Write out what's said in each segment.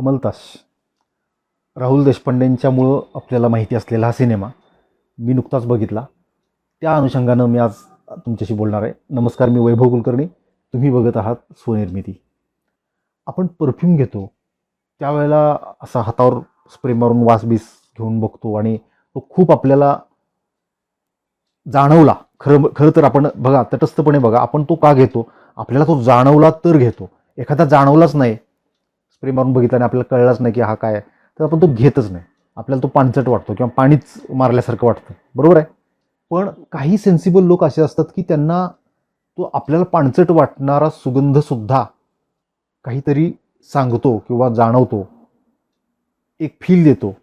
कमलतास राहुल देशपांडेंच्यामुळं आपल्याला माहिती असलेला हा सिनेमा मी नुकताच बघितला. त्या अनुषंगानं मी आज तुमच्याशी बोलणार आहे. नमस्कार मी वैभव कुलकर्णी. तुम्ही बघत आहात स्वनिर्मिती. आपण परफ्यूम घेतो. त्यावेळेला असा हातावर स्प्रे मारून वास बीस घेऊन बघतो आणि तो खूप आपल्याला जाणवला. खरं खरं तर आपण बघा तटस्थपणे बघा आपण तो का घेतो? आपल्याला तो जाणवला तर घेतो. एखादा जाणवलाच नाही. स्प्रे मारून बघितला आणि आपल्याला कळलाच नाही की हा काय आहे. तर आपण तो घेतच नाही. आपल्याला तो पाणचट वाटतो किंवा पाणीच मारल्यासारखं वाटतं. बरोबर आहे? पण काही सेन्सिबल लोक असे असतात की त्यांना तो आपल्याला पाणचट वाटणारा सुगंधसुद्धा काहीतरी सांगतो किंवा जाणवतो. एक फील देतो.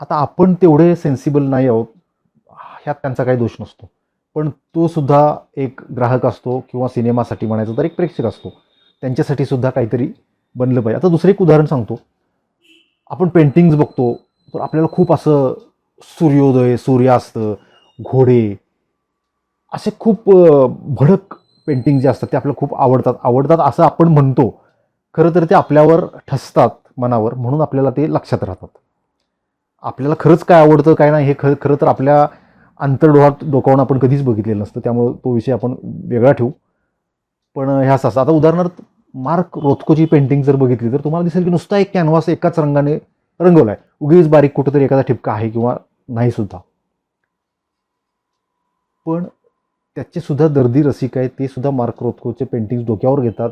आता आपण तेवढे सेन्सिबल नाही आहोत. ह्यात त्यांचा काही दोष नसतो. पण तो सुद्धा एक ग्राहक असतो किंवा सिनेमासाठी म्हणायचं तर एक प्रेक्षक असतो. त्यांच्यासाठी सुद्धा काहीतरी बनलं पाहिजे. आता दुसरं एक उदाहरण सांगतो. आपण पेंटिंग्स बघतो तर आपल्याला खूप असं सूर्योदय सूर्यास्त घोडे असे खूप भडक पेंटिंग जे असतात ते आपल्याला खूप आवडतात. आवडतात असं आपण म्हणतो. खरं तर ते आपल्यावर ठसतात मनावर म्हणून आपल्याला ते लक्षात राहतात. आपल्याला खरंच काय आवडतं काय नाही हे खरं खरं तर आपल्या अंतर्डोहात डोकावून आपण कधीच बघितलेलं नसतं. त्यामुळे तो विषय आपण वेगळा ठेवू. पण ह्या असं. आता उदाहरणार्थ मार्क रोथकोची पेंटिंग जर बघितली तर तुम्हाला दिसेल की नुसता एक कॅनव्हास एकाच रंगाने रंगवला आहे उगीच बारीक कुठंतरी एखादा ठिपका आहे किंवा नाही सुद्धा. पण त्याचे सुद्धा दर्दी रसिक आहे ते सुद्धा मार्क रोथकोचे पेंटिंग्स डोक्यावर घेतात.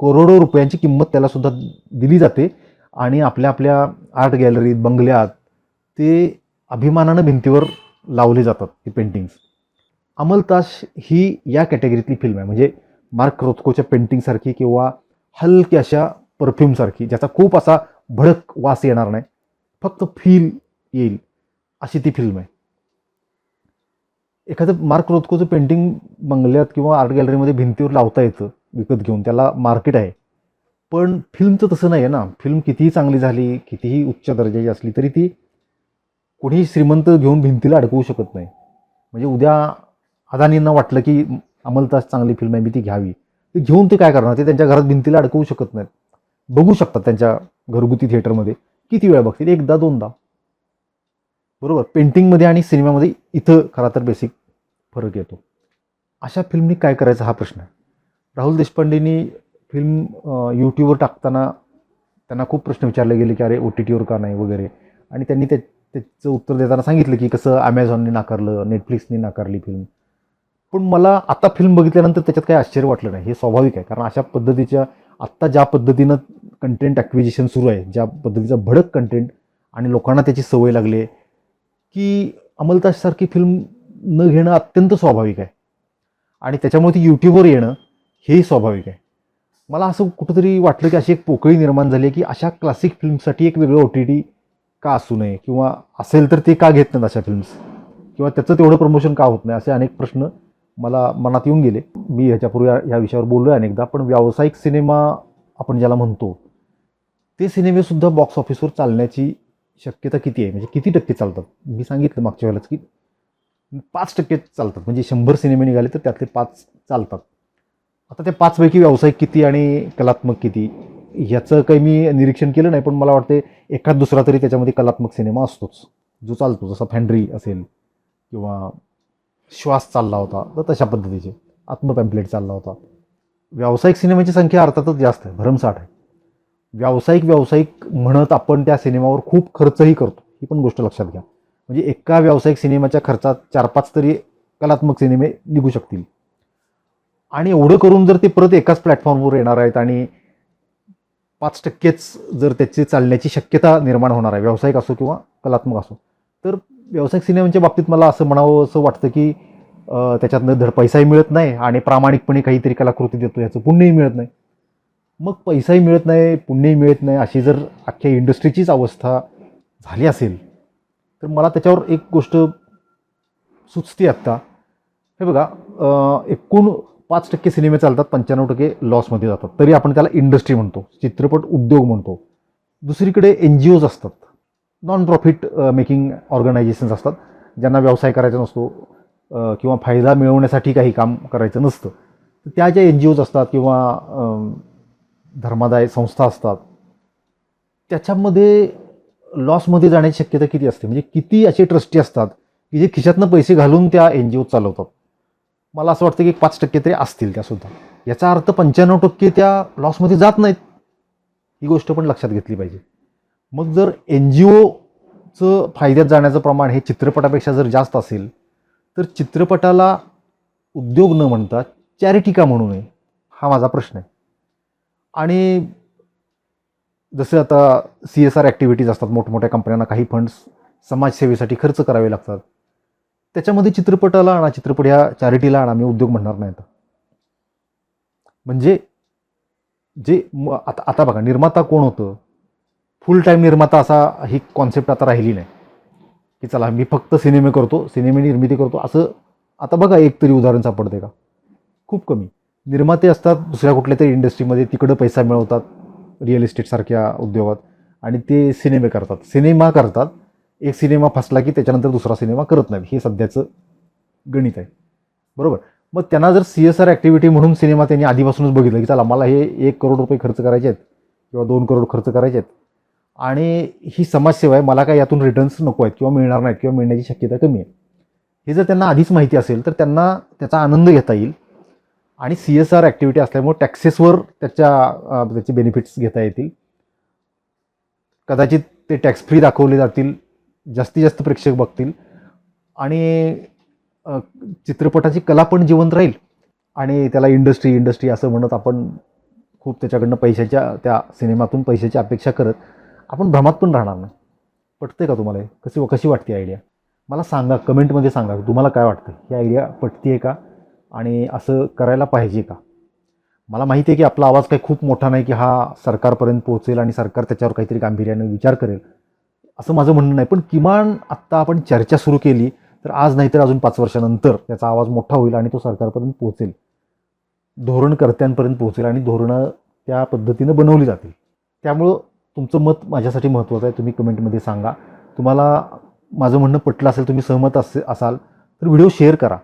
करोडो रुपयांची किंमत त्याला सुद्धा दिली जाते. आणि आपल्या आपल्या आर्ट गॅलरीत बंगल्यात ते अभिमानानं भिंतीवर लावले जातात ती पेंटिंग्स अमलताश ही या कॅटेगरीतली फिल्म आहे. म्हणजे मार्क रोथकोच्या पेंटिंगसारखी किंवा हलकी अशा परफ्यूमसारखी ज्याचा खूप असा भडक वास येणार नाही. फक्त फील येईल. अशी ती फिल्म आहे. एखादं मार्क रोथकोचं पेंटिंग बंगल्यात किंवा आर्ट गॅलरीमध्ये भिंतीवर लावता येतं विकत घेऊन. त्याला मार्केट आहे. पण फिल्मचं तसं नाही आहे ना. फिल्म कितीही चांगली झाली कितीही उच्च दर्जाची असली तरी ती कुणीही श्रीमंत घेऊन भिंतीला अडकवू शकत नाही. म्हणजे उद्या अदानींना वाटलं की अमलतास चांगली फिल्म आहे मी ती घ्यावी. ते घेऊन ते काय करणार? ते त्यांच्या घरात भिंतीला अडकवू शकत नाहीत. बघू शकतात त्यांच्या घरगुती थिएटरमध्ये किती वेळा बघतील? एकदा दोनदा. बरोबर? पेंटिंगमध्ये आणि सिनेमामध्ये इथं खरा तर बेसिक फरक येतो. अशा फिल्मनी काय करायचा हा प्रश्न आहे. राहुल देशपांडेंनी फिल्म यूट्यूबवर टाकताना त्यांना खूप प्रश्न विचारले गेले की अरे ओ टी टीवर का नाही? वगैरे. आणि त्यांनी ते त्याचं उत्तर देताना सांगितलं की कसं ॲमेझॉनने नाकारलं नेटफ्लिक्सने नाकारली फिल्म पण मला आता फिल्म बघितल्यानंतर त्याच्यात काही आश्चर्य वाटलं नाही. हे स्वाभाविक आहे. कारण अशा पद्धतीच्या आत्ता ज्या पद्धतीनं कंटेंट ॲक्विजिशन सुरू आहे ज्या पद्धतीचा भडक कंटेंट आणि लोकांना त्याची सवय लागली आहे की अमलताजसारखी फिल्म न घेणं अत्यंत स्वाभाविक आहे. आणि त्याच्यामुळे ती यूट्यूबवर येणं हेही स्वाभाविक आहे. मला असं कुठंतरी वाटलं की अशी एक पोकळी निर्माण झाली आहे की अशा क्लासिक फिल्मसाठी एक वेगळं ओ टी टी का असू नये किंवा असेल तर ते का घेत नाहीत अशा फिल्म्स किंवा त्याचं तेवढं प्रमोशन का होत नाही? असे अनेक प्रश्न मला मनात येऊन गेले. मी ह्याच्यापूर्वी या- विषयावर बोललो आहे अनेकदा पण व्यावसायिक सिनेमा आपण ज्याला म्हणतो ते सिनेमेसुद्धा बॉक्स ऑफिसवर चालण्याची शक्यता किती आहे? म्हणजे किती टक्के चालतात? मी सांगितलं मागच्या वेळेलाच की पाच टक्के चालतात. म्हणजे शंभर सिनेमे निघाले तर त्यातले पाच चालतात. आता त्या पाचपैकी व्यावसायिक किती आणि कलात्मक किती? ह्याचं काही मी निरीक्षण केलं नाही पण मला वाटते एखाद दुसरा तरी त्याच्यामध्ये कलात्मक सिनेमा असतोच. जो चालतो जसा फॅन्ड्री असेल किंवा श्वास चालला होता तर तशा पद्धतीचे. आत्मपॅम्पलेट चालला होता. व्यावसायिक सिनेमाची संख्या अर्थातच जास्त आहे भरमसाठ आहे. व्यावसायिक व्यावसायिक म्हणत आपण त्या सिनेमावर खूप खर्चही करतो ही पण गोष्ट लक्षात घ्या. म्हणजे एका व्यावसायिक सिनेमाच्या खर्चात चार पाच तरी कलात्मक सिनेमे निघू शकतील. आणि एवढं करून जर ते परत एकाच प्लॅटफॉर्मवर येणार आहेत आणि पाच टक्केच जर त्याची चालण्याची शक्यता निर्माण होणार आहे व्यावसायिक असो किंवा कलात्मक असो तर व्यावसायिक सिनेमांच्या बाबतीत मला असं म्हणावं असं वाटतं की त्याच्यातनं धड पैसाही मिळत नाही आणि प्रामाणिकपणे काहीतरी कलाकृती देतो याचं पुण्यही मिळत नाही. मग पैसाही मिळत नाही पुण्यही मिळत नाही अशी जर अख्ख्या इंडस्ट्रीचीच अवस्था झाली असेल तर मला त्याच्यावर एक गोष्ट सुचते आत्ता. हे बघा एकूण पाच टक्के सिनेमे चालतात पंच्याण्णव टक्के लॉसमध्ये जातात. तरी आपण त्याला इंडस्ट्री म्हणतो चित्रपट उद्योग म्हणतो. दुसरीकडे एन जी ओज असतात. नॉन प्रॉफिट मेकिंग ऑर्गनायझेशन्स असतात ज्यांना व्यवसाय करायचा नसतो uh, किंवा फायदा मिळवण्यासाठी काही काम करायचं नसतं. तर त्या ज्या एन जी ओज असतात किंवा um, धर्मादाय संस्था असतात त्याच्यामध्ये लॉसमध्ये जाण्याची शक्यता किती असते? म्हणजे किती असे ट्रस्टी असतात की जे खिशातनं पैसे घालून त्या एन जी ओ चालवतात? मला असं वाटतं की एक पाच टक्के तरी असतील त्यासुद्धा. याचा अर्थ पंच्याण्णव टक्के त्या लॉसमध्ये जात नाहीत. ही गोष्ट पण लक्षात घेतली पाहिजे. मग जर एन जी ओचं फायद्यात जाण्याचं प्रमाण हे चित्रपटापेक्षा जर जास्त असेल तर चित्रपटाला उद्योग न म्हणता चॅरिटी का म्हणू नये हा माझा प्रश्न आहे. आणि जसे आता सी एस आर ॲक्टिव्हिटीज असतात मोठमोठ्या कंपन्यांना काही फंड्स समाजसेवेसाठी खर्च करावे लागतात. त्याच्यामध्ये चित्रपटाला आणा चित्रपट ह्या चॅरिटीला आणा मी उद्योग म्हणणार नाही आता. म्हणजे जे आता आता बघा निर्माता कोण होतं? फुल टाईम निर्माता असा ही कॉन्सेप्ट आता राहिली नाही. की चला मी फक्त सिनेमे करतो सिनेमे निर्मिती करतो असं आता बघा एक तरी उदाहरण सापडते का? खूप कमी. निर्माते असतात दुसऱ्या कुठल्या तरी इंडस्ट्रीमध्ये तिकडं पैसा मिळवतात रिअल इस्टेटसारख्या उद्योगात आणि ते सिनेमे करतात. सिनेमा करतात एक सिनेमा फसला की त्याच्यानंतर दुसरा सिनेमा करत नाही हे सध्याचं गणित आहे. बरोबर? मग त्यांना जर सी एस आर ॲक्टिव्हिटी म्हणून सिनेमा त्यांनी आधीपासूनच बघितलं की चला मला हे एक करोड रुपये खर्च करायचे आहेत किंवा दोन करोड खर्च करायचे आहेत आणि ही समाजसेवा आहे मला काय यातून रिटर्न्स नको आहेत किंवा मिळणार नाहीत किंवा मिळण्याची शक्यता कमी आहे. हे जर त्यांना आधीच माहिती असेल तर त्यांना त्याचा आनंद घेता येईल. आणि सी एस आर ॲक्टिव्हिटी असल्यामुळे टॅक्सेसवर त्याच्या त्याचे बेनिफिट्स घेता येतील. कदाचित ते टॅक्स फ्री दाखवले जातील जास्तीत जास्त प्रेक्षक बघतील. आणि चित्रपटाची कला पण जिवंत राहील. आणि त्याला इंडस्ट्री इंडस्ट्री असं म्हणत आपण खूप त्याच्याकडनं पैशाच्या त्या सिनेमातून पैशाची अपेक्षा करत. आपण भ्रमात पण राहणार नाही. पटते का तुम्हाला कशी कशी वाटते आयडिया मला सांगा कमेंटमध्ये सांगा तुम्हाला काय वाटतं? ही आयडिया पटते का? आणि असं करायला पाहिजे का? मला माहिती आहे की आपला आवाज काही खूप मोठा नाही की हा सरकारपर्यंत पोहोचेल आणि सरकार त्याच्यावर काहीतरी गांभीर्यानं विचार करेल. असं माझं म्हणणं नाही पण किमान आत्ता आपण चर्चा सुरू केली तर आज नाहीतर अजून पाच वर्षानंतर त्याचा आवाज मोठा होईल आणि तो सरकारपर्यंत पोहोचेल. धोरणकर्त्यांपर्यंत पोहोचेल आणि धोरणं त्या पद्धतीनं बनवली जातील. त्यामुळं तुमचं मत माझ्यासाठी महत्त्वाचं आहे. तुम्ही कमेंटमध्ये सांगा. तुम्हाला माझं म्हणणं पटलं असेल तुम्ही सहमत असे असाल तर व्हिडिओ शेअर करा.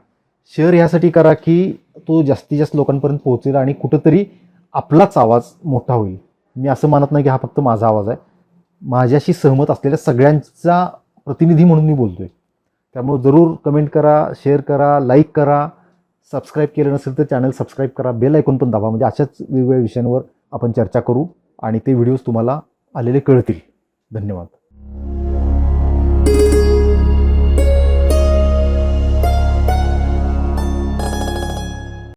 शेअर ह्यासाठी करा की तो जास्तीत जास्त लोकांपर्यंत पोहोचेल आणि कुठंतरी आपलाच आवाज मोठा होईल. मी असं मानत नाही की हा फक्त माझा आवाज आहे. माझ्याशी सहमत असलेल्या सगळ्यांचा प्रतिनिधी म्हणून मी बोलतो आहे त्यामुळे जरूर कमेंट करा शेअर करा लाईक करा. सबस्क्राईब केलं नसेल तर चॅनल सबस्क्राईब करा. बेल ऐकून पण दाबा. म्हणजे अशाच वेगवेगळ्या विषयांवर आपण चर्चा करू आणि ते व्हिडिओज तुम्हाला आलेले कळतील. धन्यवाद.